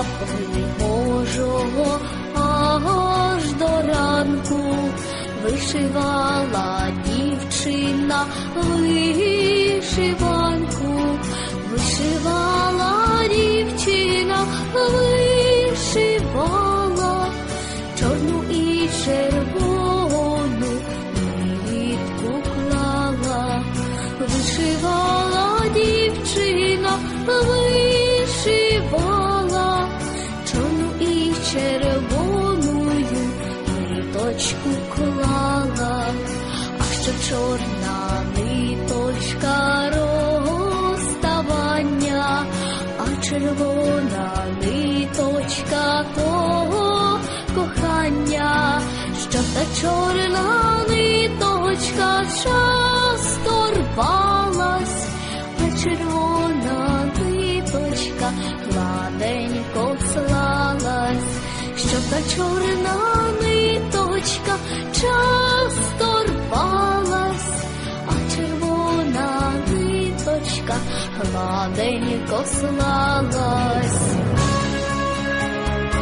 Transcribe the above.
Заповні Божого аж до ранку вишивала дівчина вишиванку, вишивала дівчина, вишивала чорну і червону нитку клала, вишивала дівчина. вишивала ниточку клала, а що чорна ниточка розставання, а червона ниточка того кохання, що та чорна ниточка часто рвалась, а червона ниточка гладенько слалась, що та чорна ниточка часто рвалась, а червона ниточка гладенько слалась.